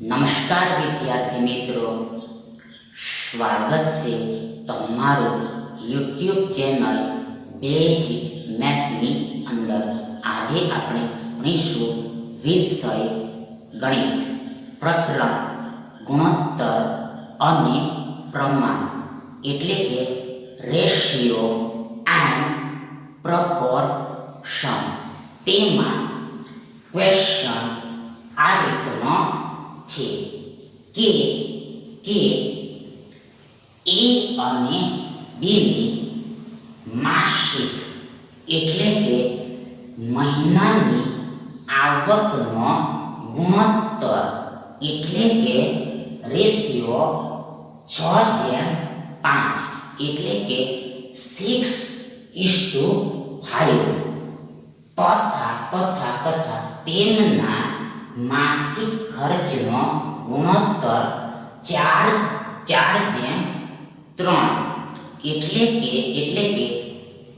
નમસ્કાર વિદ્યાર્થી મિત્રો. સ્વાગત છે તમારું યુટ્યુબ ચેનલ બેજ મેથ્સની અંદર. આજે આપણે ભણીશું વિષય ગણિત, પ્રકરણ, ગુણોત્તર અને પ્રમાણ. એટલે કે રેશિયો એન્ડ પ્રપોર્શન. તેમાં ક્વેશ્ચન આ રીતનો છે કે કે એ અને બીની માસિક એટલે કે મહિનાની આવકનો ગુણોત્તર એટલે કે રેશિયો છ જેમ પાંચ એટલે કે સિક્સ ઇસ ટુ ફાઈવ તથા તથા તથા તેમના માસિક ખર્ચનો ગુણોત્તર ચાર ચાર જેમ ત્રણ એટલે કે એટલે કે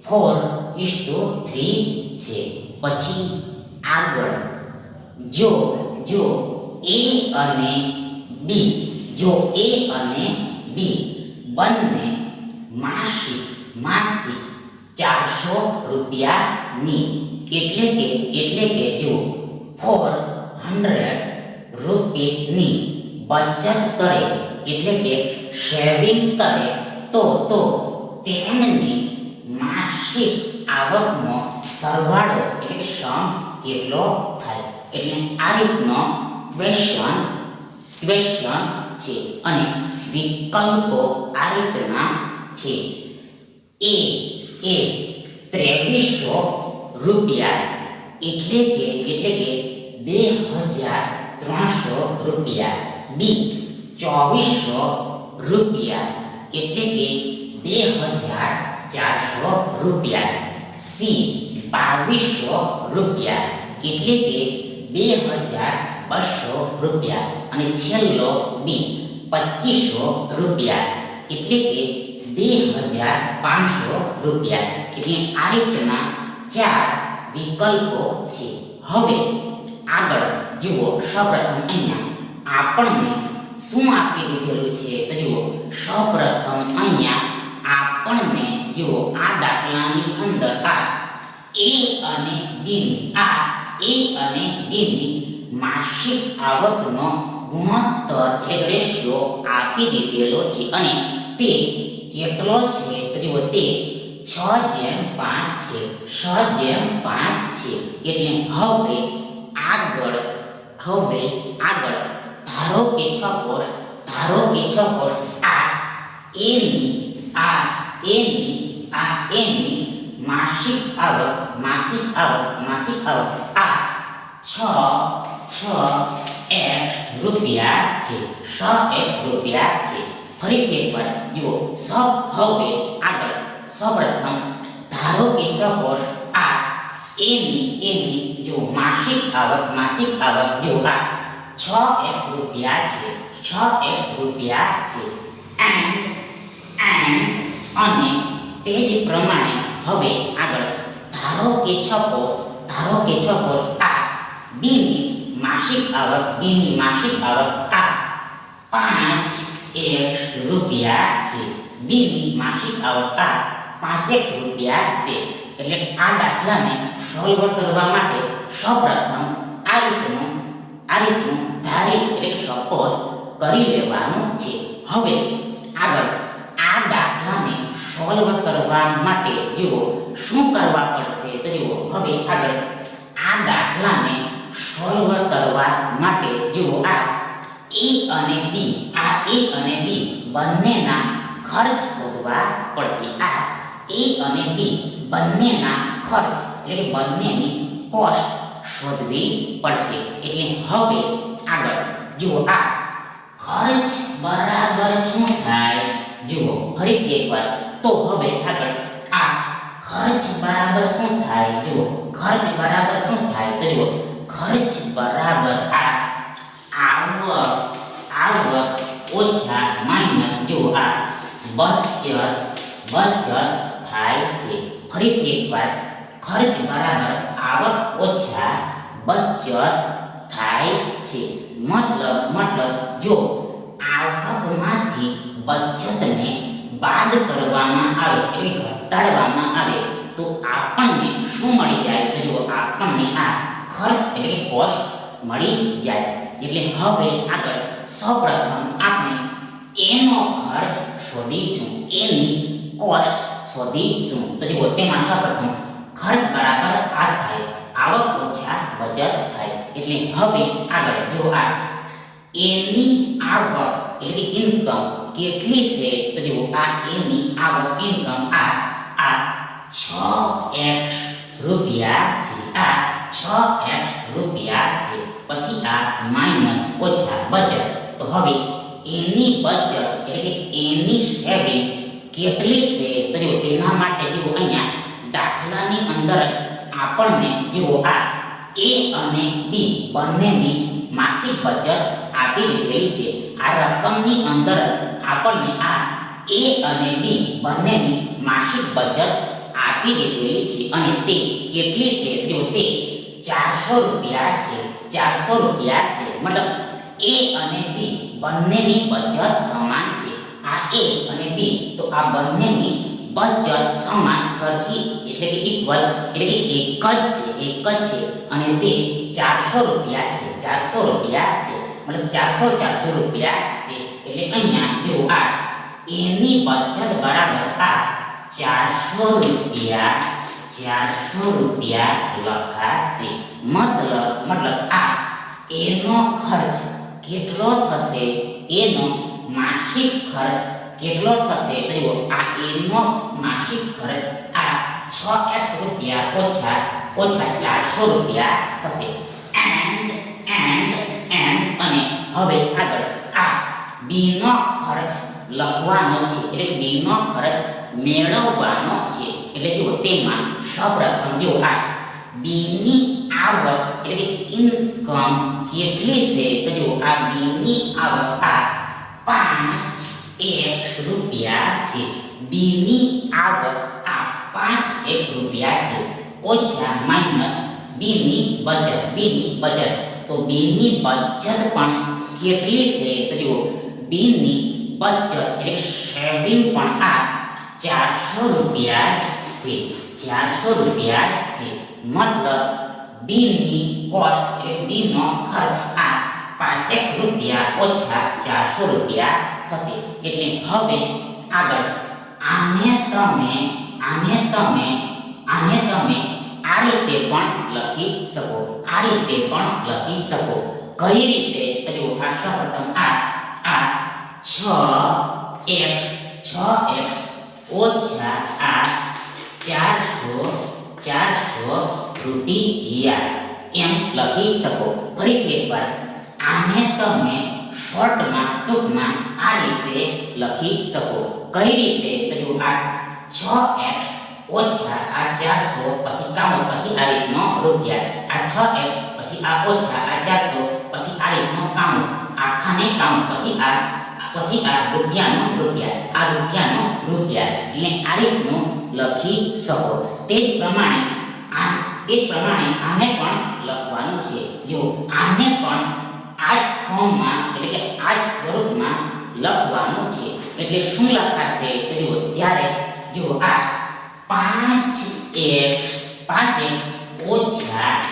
ફોર ઇસ ટુ થ્રી છે પછી આગળ જો જો એ અને બી જો એ અને બી બંને માસિક માસિક ચારસો રૂપિયાની એટલે કે એટલે કે જો ફોર હંડ્રેડ રૂપીસની બચત કરે, એટલે કે સેવિંગ કરે, તો તો તેમની માસિક આવકનો સરવાળો, એટલે કે સમ કેટલો થાય. એટલે આ રીતનો ક્વેશ્ચન ક્વેશ્ચન છે. અને વિકલ્પો આ રીતના છે. એ એ ત્રેવીસો રૂપિયા, એટલે કે એટલે કે બે હજાર ત્રણસો રૂપિયા. બી, ચોવીસો રૂપિયા. એટલે કે બે હજાર ચારસો રૂપિયા. સી, બાવીસો રૂપિયા. એટલે કે બે હજાર બસો રૂપિયા. અને છેલ્લો ડી પચીસો રૂપિયા. એટલે કે બે હજાર પાંચસો રૂપિયા. એટલે આ રીતના ચાર વિકલ્પો છે. હવે આગળ જુઓ, સૌપ્રથમ અહીંયા આપણને શું આપી દીધેલું છે? તો જુઓ, સૌપ્રથમ અહીંયા આપણને જુઓ, આ દાખલાની અંદર આ એ અને ડીની આ એ અને ડીની માસિક આવકનો ગુણોત્તર એટલે રેશિયો આપી દીધેલો છે. અને તે કેટલો છે? તો જુઓ, તે છ જેમ પાંચ છે. છ જેમ પાંચ છે. એટલે હવે આગળ, હવે આગળ. ધારો કે સપોઝ ધારો કે સપોઝ આ એની આ એની આ એની માસિક આવક માસિક આવક માસિક આવક. આ છ છ એક્સ રૂપિયા છે. છ એક્સ રૂપિયા છે. ફરીથી એકવાર, જુઓ. સબ હવે આગળ. સૌપ્રથમ, ધારો કે સપોઝ આ એની એની જો માસિક આવક માસિક આવક જો આ છ એક્સ રૂપિયા છે, છ એક્સ રૂપિયા છે. એન્ડ એન્ડ અને તે જ પ્રમાણે હવે આગળ ધારો કે સપોઝ ધારો કે સપોઝ આ બીની માસિક આવક, બીની માસિક આવક આ પાંચ એક્સ રૂપિયા છે. બીની માસિક આવક આ પાંચેક રૂપિયા છે. એટલે આ દાખલાને સોલ્વ કરવા માટે સૌપ્રથમ આ રીતનું આ રીતનું ધારી એટલે સપોઝ કરી લેવાનું છે. હવે આગળ આ દાખલાને સોલ્વ કરવા માટે જુઓ, શું કરવા પડશે? તો જુઓ, હવે આગળ આ દાખલાને સોલ્વ કરવા માટે જુઓ આ એ અને બી આ એ અને બી બંનેના ખર્ચ શોધવા પડશે. આ એ અને બી બંનેના ખર્ચ એટલે કે બંનેની કોસ્ટ શોધવી પડશે. એટલે હવે આગળ. જુઓ આ ખર્ચ બરાબર શું થાય? જુઓ, ફરીથી એકવાર. તો હવે આગળ. આ ખર્ચ બરાબર શું થાય? જુઓ, ખર્ચ બરાબર શું થાય? તો જુઓ, ખર્ચ બરાબર આ આવક આવક ઓછા માઇનસ જુઓ આ બચત બચત થાય છે. ફરીથી એકવાર ખર્ચ બરાબર આવક ઓછા બચત થાય છે. મતલબ મતલબ, જો આવકમાંથી બચતને બાદ કરવામાં આવે એટલે ઘટાડવામાં આવે, તો આપણને શું મળી જાય? તો જો આપણને આ ખર્ચ એટલે કોસ્ટ મળી જાય. એટલે હવે આગળ સૌપ્રથમ આપણે એનો ખર્ચ શોધીશું. એની કોસ્ટ શોધીશું તો જુઓ તેમાં સૌપ્રથમ ખર્ચ બરાબર આ થાય આવક ઓછા બચત થાય એટલે હવે આગળ જો આ એની આવક એટલે કે ઇન્કમ કેટલી છે તો જુઓ આ એની આવક ઇન્કમ આ આ છ એક્સ રૂપિયા છે આ છ એક્સ રૂપિયા છે પછી આ માઇનસ ઓછા બચત તો હવે એની બચત એટલે કે એની સેવિંગ કેટલી છે તો એના માટે જો અહીંયા દાખલાની અંદર આપણને જો આ એ અને બી બંનેની માસિક બચત આપી દીધેલી છે, આ રકમની અંદર આપણને આ એ અને બી બંનેની માસિક બચત આપી દીધેલી છે. અને તે કેટલી છે? જો તે ચારસો રૂપિયા છે, ચારસો રૂપિયા છે. મતલબ એ અને બી બંનેની બચત સમાન છે. આ એ અને બી તો આ બંનેની બચત સમાન સરખી, એટલે કે ઇક્વલ એટલે કે એક જ છે, એક જ છે. અને તે ચારસો રૂપિયા છે, ચારસો રૂપિયા છે. મતલબ ચારસો ચારસો રૂપિયા છે. એટલે અહીંયા જો આ એની બચત બરાબર આ ચારસો રૂપિયા ચારસો રૂપિયા લખાશે. મતલબ મતલબ આ એનો ખર્ચ કેટલો થશે? એનો માસિક ખર્ચ કેટલો થશે? તો જુઓ, આ એનો માસિક ખર્ચ આ છ એક્સ રૂપિયા ઓછા ઓછા ચારસો રૂપિયા થશે. એન્ડ એન્ડ એન્ડ અને હવે આગળ, આ બીનો ખર્ચ લખવાનો છે, એટલે બીનો ખર્ચ મેળવવાનો છે. એટલે જુઓ, તેમાં સૌપ્રથમ જો આ બીની આવક, એટલે ઇન્કમ કેટલી છે? તો જુઓ, આ બીની આવક, આ પાંચ એક રૂપિયા છે. બીની આવક આ પાંચ એક રૂપિયા છે. ઓછા માઇનસ બીની બચત બીની બચત. તો બીની બચત પણ કેટલી છે? તો જુઓ, બીની બચત એટલે સેવિંગ પણ આ ચારસો રૂપિયા છે. ચારસો રૂપિયા છે. મતલબ બીની કોસ્ટ એટલે બીનો ખર્ચ આ પાંચેક રૂપિયા ઓછા ચારસો રૂપિયા થશે એટલે હવે આગળ આને તમે આને તમે આને તમે આ રીતે પણ લખી શકો આ રીતે પણ લખી શકો કઈ રીતે તો જુઓ આ સૌપ્રથમ આ આ છ એક્સ છ એક્સ ઓછા આ ચારસો ચારસો રૂપિયા એમ લખી શકો ફરીથી એકવાર આને તમે શોર્ટમાં ટૂંકમાં આ રીતે લખી શકો. કઈ રીતે? તો જો આ છ એક્સ ઓછા આ ચારસો પછી કાઉન્સ પછી આ રીતનો રૂપિયા. આ છ એક્સ પછી આ ઓછા, આ ચારસો પછી આ રીતનો કાઉન્સ. આખાને કાઉન્સ પછી આ પછી આ રૂપિયાનો રૂપિયા. આ રૂપિયાનો રૂપિયા. એટલે આ રીતનું લખી શકો. તે જ પ્રમાણે આ એ પ્રમાણે આને પણ લખવાનું છે. જો આને પણ આ ફોર્મમાં એટલે કે આ સ્વરૂપમાં લખવાનું છે. એટલે શું લખાશે? કે જુઓ, ત્યારે જુઓ આ પાંચ એક્સ પાંચ એક્સ ઓછા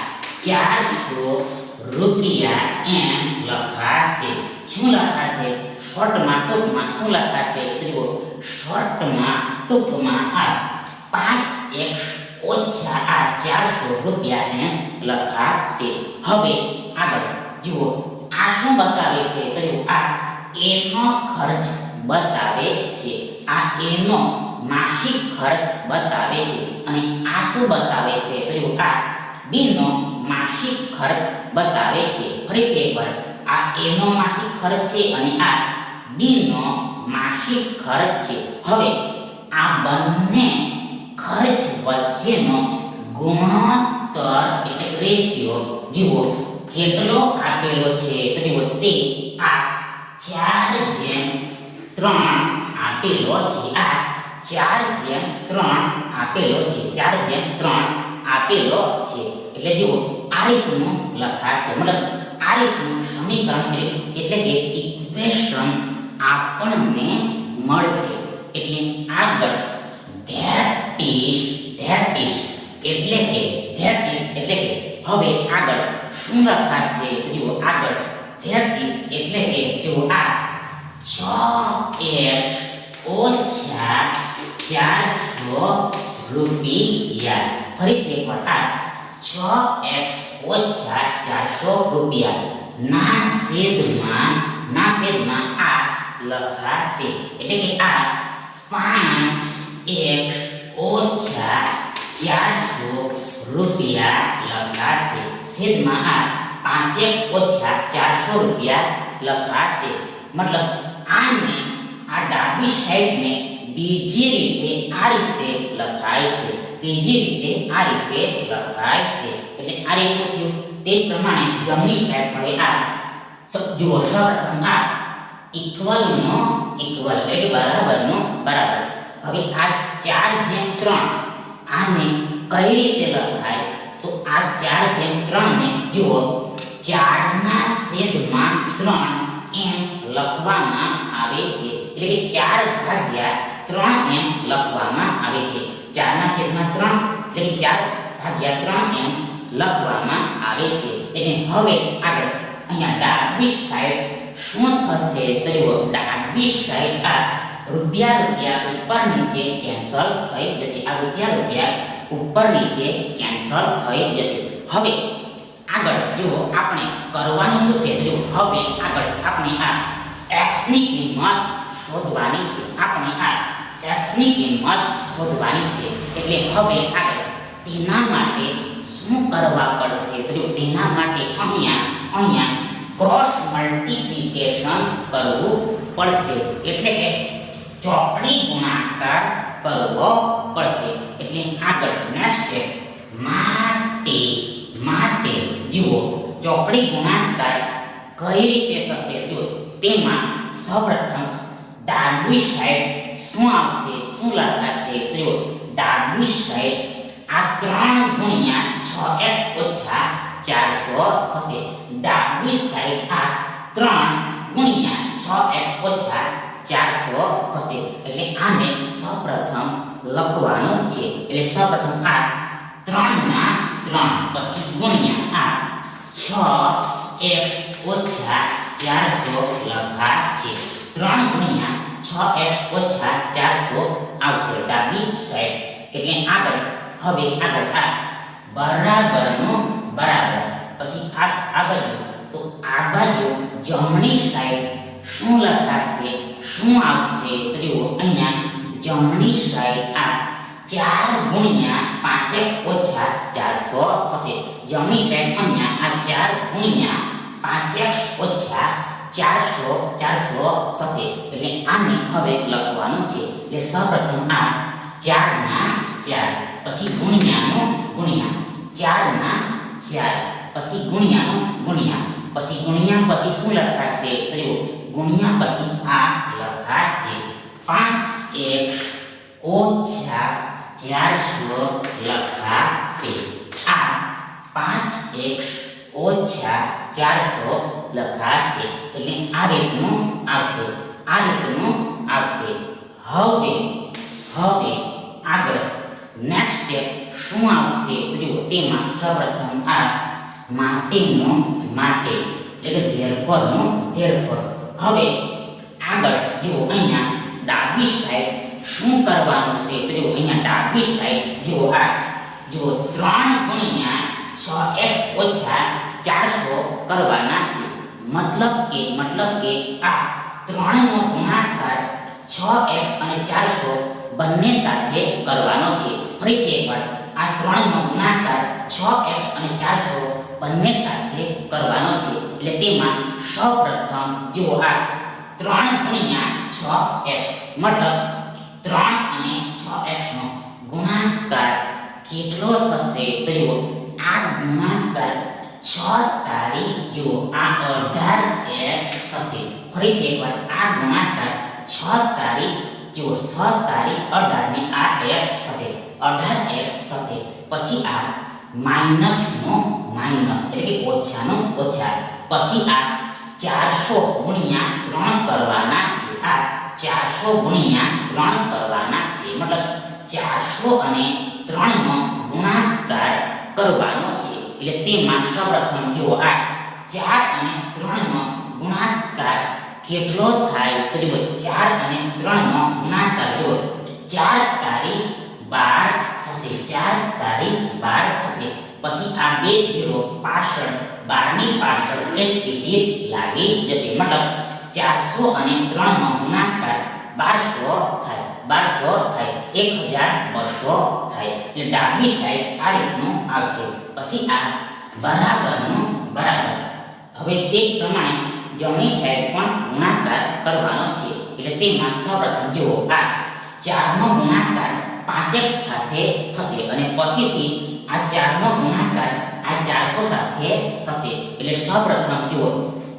ચારસો રૂપિયા એમ લખાશે. શું લખાશે? શોર્ટમાં ટૂંકમાં શું લખાશે? જુઓ, શોર્ટમાં, ટૂંકમાં આ પાંચ એક્સ ઓછા આ ચારસો રૂપિયા એમ લખાશે. હવે આગળ જુઓ આ શું બતાવે છે તો જુઓ આ એનો ખર્ચ બતાવે છે. આ એનો માસિક ખર્ચ બતાવે છે અને આ શું બતાવે છે તો જુઓ આ બીનો માસિક ખર્ચ બતાવે છે. ફરીથી એકવાર, આ એનો માસિક ખર્ચ છે અને આ બીનો માસિક ખર્ચ છે. હવે આ બંને ખર્ચ વચ્ચેનો ગુણોત્તર એટલે રેશિયો જુઓ. કેટલો આપેલો છે? તો જુઓ, તે આ ચાર જેમ ત્રણ આપેલો છે. આ ચાર જેમ ત્રણ આપેલો છે. ચાર જેમ ત્રણ આપેલો છે. એટલે જુઓ, આ રીતનું લખાશે. મતલબ, આ રીતનું સમીકરણ એટલે કે ઇક્વેશન આપણને મળશે. એટલે આગળ ધેટ ઇઝ ધેટ ઇઝ એટલે કે ધેટ ઇઝ એટલે કે, હવે આગળ શું લખાશે છે જુઓ આગળ ધેટ ઇઝ એટલે કે જુઓ આ છ એક ઓછા ચારસો રૂપિયા. ફરીથી એકવાર આ છ એક્સ ઓછા ચારસો રૂપિયા. ના છેદમાં ના છેદમાં આ લખાશે. એટલે કે આ પાંચ એક્સ ઓછા ચારસો રૂપિયા છેદમાં આ પાંચ એક્સ ઓછા ચારસો રૂપિયા લખાશે મતલબ આને આ ડાબી સાઈડને બીજી રીતે આ રીતે લખાય છે બીજી રીતે આ રીતે લખાય છે એટલે આ રીતનું થયું તે જ પ્રમાણે જમણી સાઈડ હવે આ સ- જુઓ સૌપ્રથમ આ ઇક્વલનો ઇક્વલ એટલે કે બરાબરનો બરાબર હવે આ ચાર જેમ ત્રણ આને કઈ રીતે લખાય તો આ ચાર જેમ ત્રણ ને જુઓ. ચારના છેદમાં ત્રણ એમ લખવામાં આવે છે. એટલે કે ચાર ભાગ્યા ત્રણ એમ લખવામાં આવે છે. ચારના છેદમાં ત્રણ એટલે કે ચાર ભાગ્યા ત્રણ એમ લખવામાં આવે છે. એટલે હવે આગળ અહીંયા ડાબી સાઈડ શું થશે તો જુઓ. ડાબી સાઈડ આ રૂપિયા રૂપિયા ઉપર નીચે કેન્સલ થઈ જશે. આ રૂપિયા રૂપિયા ઉપર નીચે કેન્સલ થઈ જશે. હવે આગળ જુઓ, આપણે કરવાનું શું છે? જો હવે આગળ આપણે આ x ની કિંમત શોધવાની છે. આપણે આ x ની કિંમત શોધવાની છે. એટલે હવે આગળ તેના માટે શું કરવા પડશે? તો જો તેના માટે અહીંયા અહીંયા ક્રોસ મલ્ટીપ્લિકેશન કરવું પડશે. એટલે કે ચોકડી ગુણાકાર કરવો પડશે. એટલે આગળ નેક્સ્ટ સ્ટેપ માટે માટે જુઓ, ચોકડી ગુણાકાર કઈ રીતે થશે? જો તેમાં સૌપ્રથમ ડાબી સાઈડ શું આવશે? શું લખાશે? જુઓ ડાબી સાઈડ આ ત્રણ ગુણ્યા છ એક્સ ઓછા ચારસો થશે. ડાબી સાઈડ આ ત્રણ ગુણ્યા છ એક્સ ઓછા ચારસો થશે. એટલે આને સૌપ્રથમ લખવાનું છે. એટલે સૌપ્રથમ આ ત્રણના ત્રણ, પછી ગુણ્યા આ. છ એક્સ ઓછા ચારસો લખાશે ત્રણ ગુણ્યા છ એક્સ ઓછા ચારસો આવશે ડાબી સાઈડ. એટલે આગળ, હવે આગળ આ બરાબરનો બરાબર. પછી આ આ બાજુ. તો આ બાજુ જમણી સાઈડ શું લખાશે? શું આવશે? તો જુઓ, અહીંયા જમણી સાઈડ આ ચાર ગુણ્યા પાંચ ઓછા ચારસો થશે. જમણી સાઈડ અહીંયા આ ચાર ગુણ્યા પાંચ ઓછા ચારસો ચારસો થશે. એટલે આને હવે લખવાનું છે. એટલે સૌપ્રથમ આ ચારના ચાર, પછી ગુણ્યાનો ગુણ્યા. ચારના ચાર, પછી ગુણ્યાનો ગુણ્યા. પછી ગુણ્યા, પછી શું લખાશે? તો ગુણ્યા પછી આ લખાશે પાંચ એક ઓછા ચારસો લખાશે આ પાંચ એક ઓછા ચારસો લખાશે એટલે આ રીતનું આવશે, આ રીતનું આવશે। હવે હવે આગળ નેક્સ્ટ સ્ટેપ શું આવશે? તો જુઓ, તેમાં સૌપ્રથમ આ માટેનો માટે, એટલે કે ધેરફોરનો ધેરફોર હવે આગળ જુઓ અહીંયા ડાબી સાઈડ શું કરવાનું છે? તો જો અહીંયા ડાબી સાઈડ જો આ જો 3 ગુણ્યા છ એક્સ ઓછા ચારસો કરવાના છે. મતલબ કે મતલબ કે આ ત્રણનો ગુણાકાર છ એક્સ અને ચારસો બંને સાથે કરવાનો છે. ફરીથી એકવાર, આ ત્રણનો ગુણાકાર છ એક્સ અને ચારસો બંને સાથે કરવાનો છે. એટલે તેમાં સૌપ્રથમ જુઓ આ ત્રણ ગુણ્યા છ એક્સ. મતલબ ત્રણ અને છ એક્સનો ગુણાકાર કેટલો થશે? તો જુઓ, આ ગુણાકાર છ તારી જુઓ, આ અઢાર એક્સ થશે. ફરીથી એકવાર, આ ગુણાકાર છ તારી, જુઓ, છ તારી અઢાર ને આ એક્સ થશે. અઢાર એક્સ થશે. પછી આ માઇનસનો માઇનસ એટલે કે ઓછાનો ઓછા પછી આ ચારસો ગુણ્યા ત્રણ કરવાના છે. આ ચારસો ગુણ્યા ત્રણ કરવાના છે. મતલબ ચારસો અને ત્રણનો ગુણાકાર કરવાનો છે. એટલે તેમાં સૌપ્રથમ જો આ ચાર અને ત્રણનો ગુણાકાર કેટલો થાય? તો જુઓ, ચાર અને ત્રણનો ગુણાકાર, જુઓ, ચાર તારી બાર થશે ચાર તારીખ બાર થશે. પછી આ બે જીરો પાછળ બારની પાછળ એસટીડીસ લાગી જશે. મતલબ ચારસો અને ત્રણનો ગુણાકાર બારસો થાય. બારસો થાય. એક હજાર બસો થાય. એટલે ડાબી સાઈડ આ રીતનું આવશે. પછી આ બરાબરનું બરાબર. હવે તે જ પ્રમાણે જમણી સાઈડ પણ ગુણાકાર કરવાનો છે. એટલે તેમાં સૌપ્રથમ જુઓ આ ચારનો ગુણાકાર પાંચેક સાથે થશે અને પછીથી આ ચારનો ગુણાકાર આ ચારસો સાથે થશે? એટલે સૌપ્રથમ જુઓ,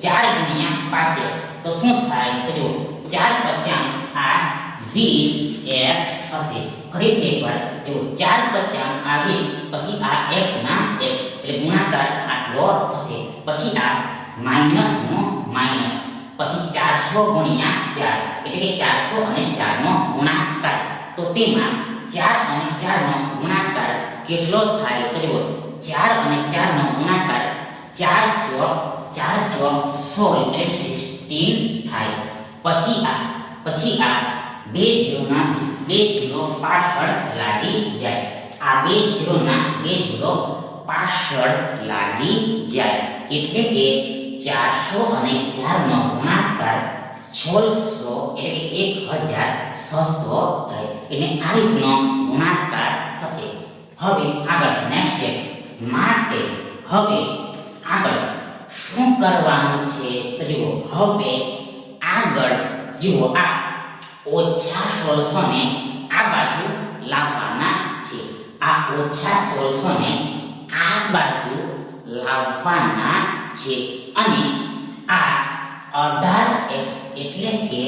ચાર ગુણ્યા પાંચેક. તો શું થાય? તો જુઓ, ચાર પચાસ આ વીસ એક્સ થશે. ફરીથી એકવાર જો ચાર પચાસ આ વીસ, પછી આ એક્સ ના એક્સ. એટલે ગુણાકાર આટલો થશે. પછી આ માઇનસ નો માઇનસ. પછી ચારસો ગુણ્યા ચાર. એટલે કે ચારસો અને ચારનો ગુણાકાર. તો તેમાં ચાર અને ચારનો ગુણાકાર કેટલો થાય તો જુઓ, ચાર અને ચારનો ગુણાકાર ચાર ચોક ચાર ચોક સોળ એટલે સિક્સટીન થાય. પછી આ પછી આ બે જીરોના બે જીરો પાછળ લાગી જાય. આ બે જીરોના બે જીરો પાછળ લાગી જાય. એટલે કે ચારસો અને ચારનો ગુણાકાર સોળસો એટલે એક હજાર છસો થાય એટલે આ રીતનો ગુણાકાર થશે. હવે આગળ નેક્સ્ટ સ્ટેપ માટે હવે આગળ શું કરવાનું છે? તો જુઓ, હવે આગળ જુઓ, આ ઓછા સોળસો ને આ બાજુ લાવવાના છે. આ ઓછા સોળસો ને આ બાજુ લાવવાના છે. અને આ અઢાર એક્સ એટલે કે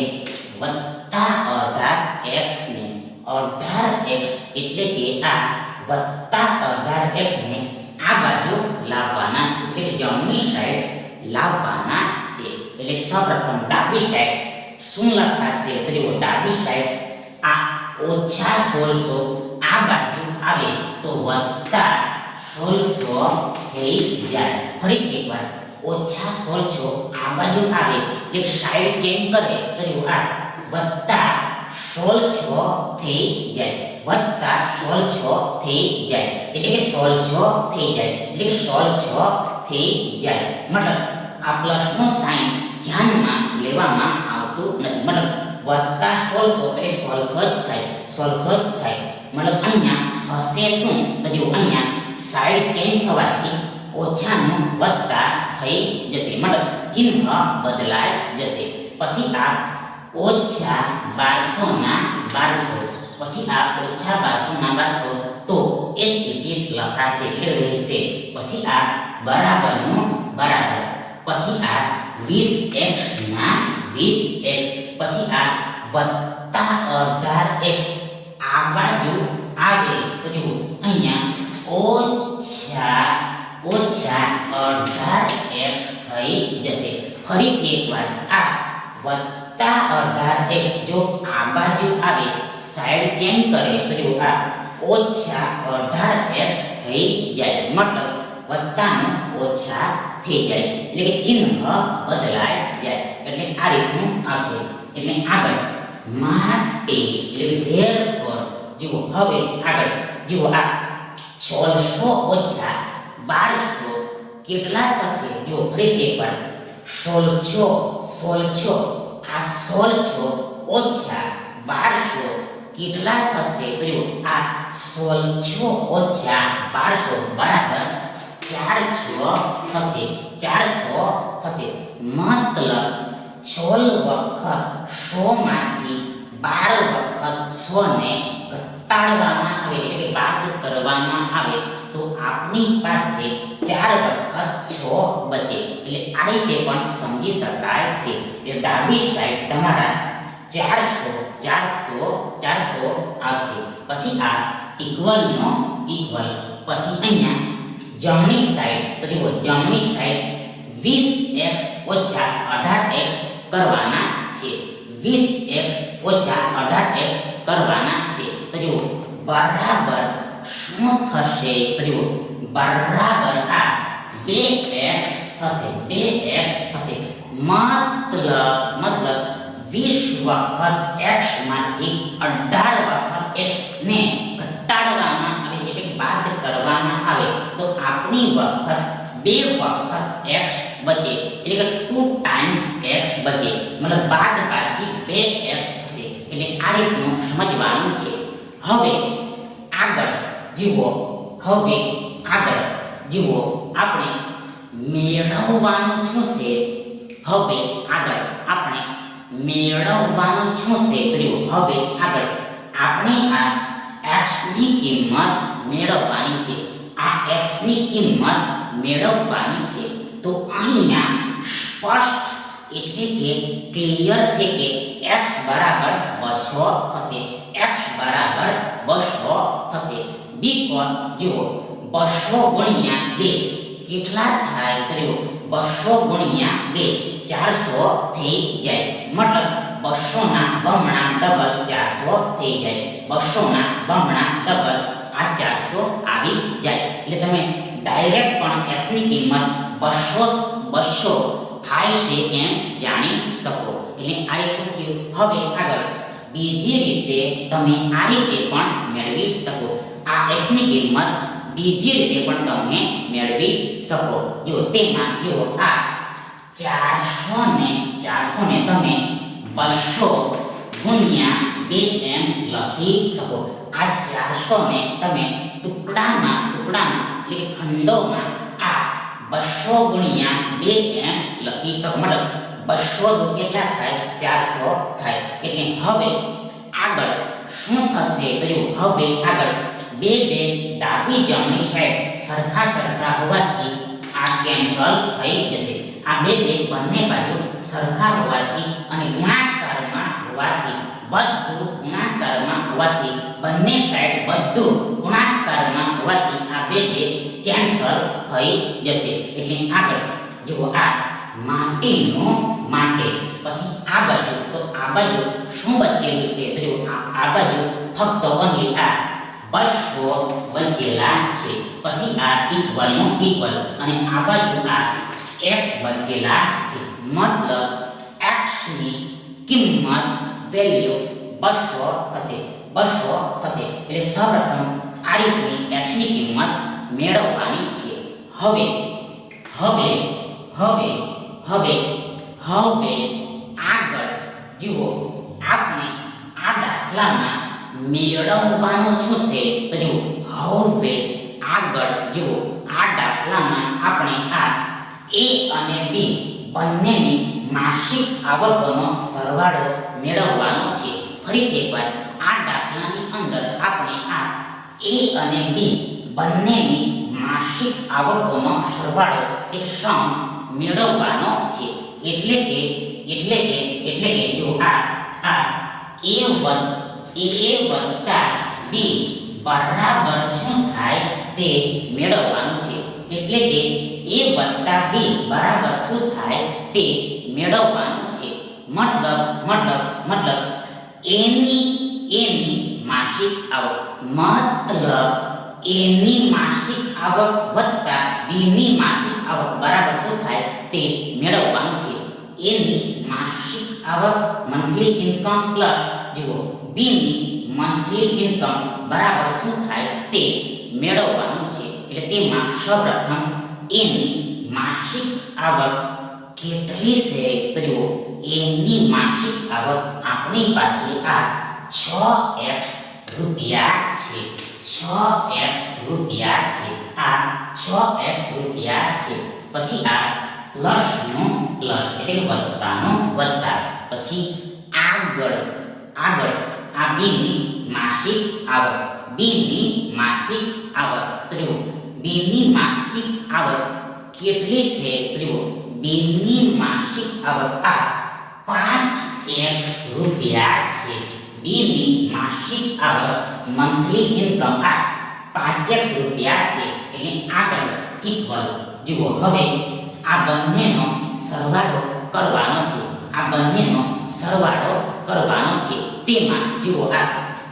વત્તા અઢાર એક્સ ને અઢાર એક્સ એટલે કે આ વત્તા અઢાર એક્સ ને આ બાજુ લાવવાના છે એટલે કે જમણી સાઈડ લાવવાના છે એટલે સૌપ્રથમ ડાબી સાઈડ શું લખાશે તો જુઓ ડાબી સાઈડ આ ઓછા સોળસો આ બાજુ આવે તો વત્તા સોળસો થઈ જાય ફરીથી એકવાર ઓછા સોળસો આ બાજુ આવે. એક સાઈડ ચેન્જ કરે, તો આ વત્તા છ થઈ જાય. વત્તા છ થઈ જાય. એટલે કે સોળસો થઈ જાય. એટલે કે સોળસો થઈ જાય. મતલબ આ પ્લસનો સાઇન ધ્યાનમાં લેવામાં આવતું નથી. મતલબ વત્તા સોળસો એટલે સોળસો જ થાય. સોળસો જ થાય. મતલબ અહીંયા થશે શું? તો જો અહીંયા સાઈડ ચેન્જ થવાથી ઓછાનું વત્તા થઈ જશે મતલબ ચિહ્ન બદલાઈ જશે પછી આ ઓછા બારસો ના બારસો પછી આ ઓછા બારસો ના બારસો તો એસ ઇટીસ લખાશે એટલે રહેશે પછી આ બરાબરનું બરાબર પછી આ વીસ એક્સ ના વીસ એક્સ પછી આ વત્તા અઢાર એક્સ આ બાજુ આવે તો જુઓ અહીંયા ઓછા ઓછા અઢાર એક્સ થઈ જશે ફરીથી એકવાર આ વત્તા અઢાર એક્સ જો આ બાજુ આવે સાઈડ ચેન્જ કરે તો ઓછા અઢાર એક્સ થઈ જાય. મતલબ વત્તાનું ઓછા થઈ જાય. એટલે કે ચિહ્ન બદલાય જાય. એટલે આ રીતનું આવશે. એટલે આગળ માટે, એટલે પર જુઓ, હવે આગળ, જુઓ આ સોળસો ઓછા બારસો કેટલા થશે? જો ફરીથી એકવાર. સોળસો સોળસો, આ સોળસો ઓછા બારસો કેટલા થશે. તો આ આ સોળસો ઓછા બારસો બરાબર 400 થશે. ચારસો થશે. મતલબ 16 વખત 100 માંથી બાર વખત 100 ને ઘટાડવામાં આવે, એટલે કે બાદ કરવામાં આવે, તો આપની પાસે ચાર વખત છ બચે. એટલે આ રીતે પણ સમજી શકાય છે. એટલે ડાબી સાઈડ તમારા ચારસો ચારસો ચારસો આવશે પછી આ ઇક્વલનો ઇક્વલ પછી અહીંયા જમણી સાઈડ તો જુઓ જમણી સાઈડ વીસ એક્સ ઓછા અઢાર એક્સ કરવાના છે વીસ એક્સ ઓછા અઢાર એક્સ કરવાના છે તો જુઓ બરાબર શું થશે તો જુઓ બરાબર આ બે એક્સ થશે બે એક્સ થશે મતલબ મતલબ વીસ વખત એક્સમાંથી અઢાર વખત x ને ઘટાડવામાં આવે, એટલે બાદ કરવામાં આવે. તો આપણી વખત બે વખત એક્સ બચે, એટલે કે ટુ ટાઈમ્સ x બચે. મતલબ બાદ બાકી બે એક્સ થશે. એટલે આ રીતનું સમજવાનું છે. હવે આગળ જુઓ, હવે આગળ જુઓ, આપણે મેળવવાનું શું છે? હવે આગળ આપણે મેળવવાનું છું તો હવે આગળ. આપણે આ x ની કિંમત મેળવવાની છે. આ x ની કિંમત મેળવવાની છે. તો અહીંયા સ્પષ્ટ એટલે કે ક્લિયર છે કે x બરાબર 200 થશે. x બરાબર 200 થશે. બીકોઝ જુઓ 200 ગુણ્યા 2 કેટલા થાય તો 200 ગુણ્યા બે, ચારસો થઈ જાય. મતલબ 200 ના બમણા ડબલ ચારસો થઈ જાય. 200 ના બમણા ડબલ આ ચારસો આવી જાય. એટલે તમે ડાયરેક્ટ પણ x ની કિંમત બસો બસો થાય છે એમ જાણી શકો. એટલે આ રીતનું થયું. હવે આગળ. બીજી રીતે તમે આ રીતે પણ મેળવી શકો. આ x ની કિંમત બીજી રીતે પણ તમે મેળવી શકો. જો તેમાં જો આ ચારસો ને ચારસો ને તમે બસો ગુણ્યા બે એમ લખી શકો. આ ચારસો ને તમે ટુકડામાં ટુકડામાં એટલે કે ખંડોમાં આ બસો ગુણ્યા બે એમ લખી શકો. મતલબ બસો કેટલા થાય? ચારસો થાય. એટલે હવે આગળ શું થશે? તો જો હવે આગળ બે બે ડાબી જમણી સાઈડ સરખા સરખા હોવાથી આ કેન્સલ થઈ જશે. આ બે બે બંને બાજુ સરખા હોવાથી અને ગુણાકારમાં હોવાથી, બધું ગુણાકારમાં હોવાથી, બંને સાઈડ બધું ગુણાકારમાં હોવાથી આ બે બે કેન્સલ થઈ જશે. એટલે આગળ, જુઓ આ માટીનો માટે. પછી આ બાજુ, તો આ બાજુ શું બચેલું છે? તો જુઓ આ બાજુ ફક્ત ઓનલી આ બસો બચેલા છે. પછી આ ઇક્વલનું ઇક્વલ અને આ બાજુ આ x બચેલા છે. મતલબ x ની કિંમત વેલ્યુ બસો થશે. બસો થશે. એટલે સૌપ્રથમ આ રીતની x ની કિંમત મેળવવાની છે. હવે હવે હવે હવે હવે આગળ જુઓ. આપણે આ દાખલામાં મેળવવાનું શું છે તો જુઓ હવે આગળ જુઓ. આ દાખલામાં આપણે આ એ અને બી બંનેની માસિક આવકનો સરવાળો મેળવવાનો છે. ફરીથી એકવાર, આ દાખલાની અંદર આપણે આ એ અને બી બંનેની માસિક આવકોનો સરવાળો એક સમ મેળવવાનો છે. એટલે કે એટલે કે એટલે કે જો આ આ એ વત્તા a વત્તા b. બરાબર શું થાય તે મેળવવાનું છે. એટલે કે a વત્તા b બરાબર શું થાય તે મેળવવાનું છે. મતલબ મતલબ મતલબ, એની એની માસિક આવક. મતલબ, એની માસિક આવક વત્તા બીની માસિક આવક બરાબર શું થાય તે મેળવવાનું છે. એની માસિક આવક મંથલી ઇન્કમ પ્લસ જુઓ. બીની મંથલી ઇન્કમ બરાબર શું થાય તે મેળવવાનું છે. એટલે તેમાં સૌપ્રથમ એની માસિક આવક કેટલી છે? તો જુઓ, એની માસિક આવક આપણી પાસે આ છ એક્સ રૂપિયા છે. છ એક્સ રૂપિયા છે. આ છ એક્સ રૂપિયા છે. પછી આ પ્લસનું પ્લસ એટલે કે વત્તાનું વત્તા. પછી આગળ આગળ આ બીની માસિક આવક. બીની માસિક આવક. તો જુઓ માસિક આવક કેટલી છે? તો જુઓ માસિક આવક આ પાંચ એક્સ રૂપિયા છે. બીની માસિક આવક મંથલી ઇન્કમ આ પાંચ એક્સ રૂપિયા છે. એટલે આગળ ઇક્વલ જુઓ, હવે આ બંનેનો સરવાળો કરવાનો છે. આ બંનેનો સરવાળો કરવાનો છે. તેમાં જુઓ આ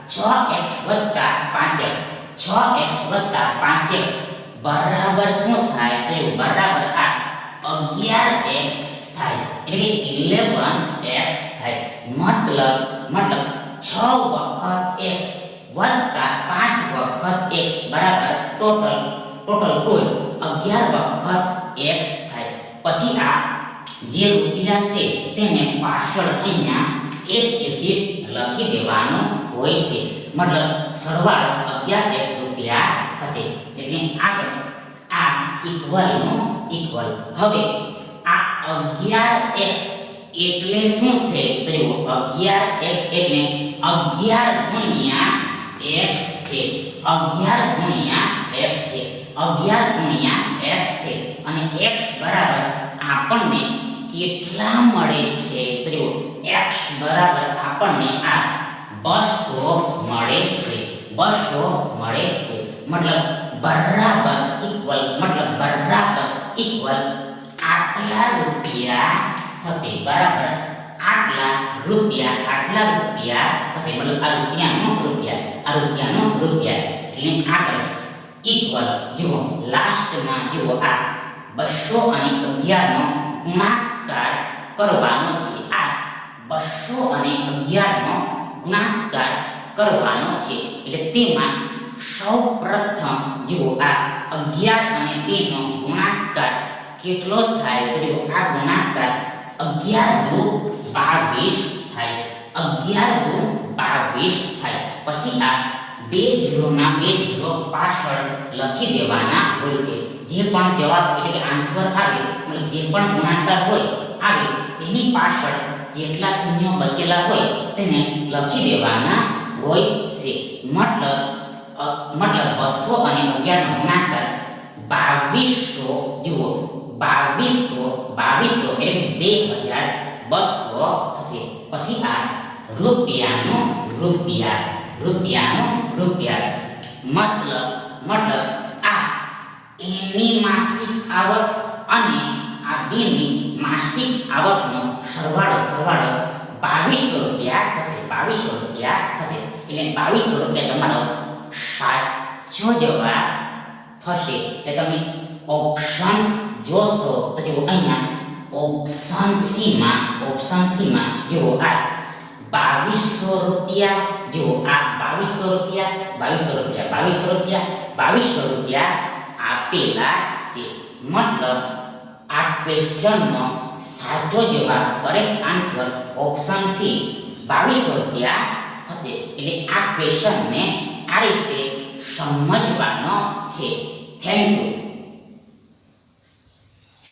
છ એક્સ વત્તા પાંચ એક્સ છ એક્સ વત્તા પાંચ એક્સ બરાબર શું થાય તો એ બરાબર આ અગિયાર એક્સ થાય એટલે કે ઇલેવન એક્સ થાય મતલબ મતલબ છ વખત એક્સ વત્તા પાંચ વખત એક્સ બરાબર ટોટલ ટોટલ કુલ અગિયાર વખત એક્સ થાય પછી આ જે રૂપિયા છે તેને પાછળ અહીંયા એસ એકવીસ લખી દેવાનું હોય છે. મતલબ સરવાળો અગિયાર એક્સ રૂપિયા થશે. એટલે આગળ આ ઇક્વલનું ઇક્વલ હવે આ અગિયાર એક્સ એટલે શું છે? તો જુઓ અગિયાર એક્સ એટલે અગિયાર ગુણ્યા એક્સ છે. અગિયાર ગુણ્યા એક્સ છે. અગિયાર ગુણ્યા એક્સ છે. અને એક્સ બરાબર આપણને કેટલા મળે છે? તો એક્સ બરાબર આપણને આ બસો મળે છે. બસો મળે છે. મતલબ બરાબર ઇક્વલ મતલબ બરાબર ઇક્વલ આટલા રૂપિયા થશે. બરાબર? આટલા રૂપિયા આટલા રૂપિયા થશે. મતલબ આ રૂપિયાનો રૂપિયા, આ રૂપિયાનો રૂપિયા. એટલે આગળ ઇક્વલ જુઓ લાસ્ટમાં જુઓ આ બસો અને અગિયારનો ગુણાકાર કરવાનો બસો અને અગિયારનો ગુણાકાર કરવાનો છે. એટલે તેમાં સૌ પ્રથમ જુઓ આ અગિયાર અને બેનો ગુણાકાર કેટલો થાય? તો જુઓ, આ ગુણાકાર અગિયાર દુ બાવીસ થાય. અગિયાર દુ બાવીસ થાય. પછી આ બે જીરોના બે જીરો પાછળ લખી દેવાના હોય છે. જે પણ જવાબ, એટલે કે આન્સર આવે, મતલબ જે પણ ગુણાકાર હોય, આવે, તેની પાછળ જેટલા શૂન્ય બચેલા હોય તેને લખી દેવાના હોય છે. મતલબ મતલબ બસો અને અગિયારનો ગુણાકાર બાવીસો, જુઓ, બાવીસો બાવીસો એટલે બે હજાર બસો થશે. પછી આ રૂપિયાનો રૂપિયા રૂપિયાનો રૂપિયા. મતલબ મતલબ આ એની માસિક આવક અને આ બેની માસિક આવકનો સરવાળો સરવાળો બાવીસો રૂપિયા થશે, બાવીસો રૂપિયા થશે. એટલે બાવીસો રૂપિયા તમારો સાચો જવાબ થશે. એટલે તમે ઓપ્શન્સ જોશો તો જુઓ અહીંયા ઓપ્શન સીમાં ઓપ્શન સીમાં જુઓ આ બાવીસો રૂપિયા, જુઓ આ બાવીસો રૂપિયા બાવીસો રૂપિયા બાવીસો રૂપિયા બાવીસો રૂપિયા આપેલા છે. મતલબ આ ક્વેશ્ચનનો સાચો જવાબ કરેક્ટ આન્સર ઓપ્શન સી બાવીસો રૂપિયા થશે. એટલે આ ક્વેશ્ચનને આ રીતે સમજવાનો છે. Thank you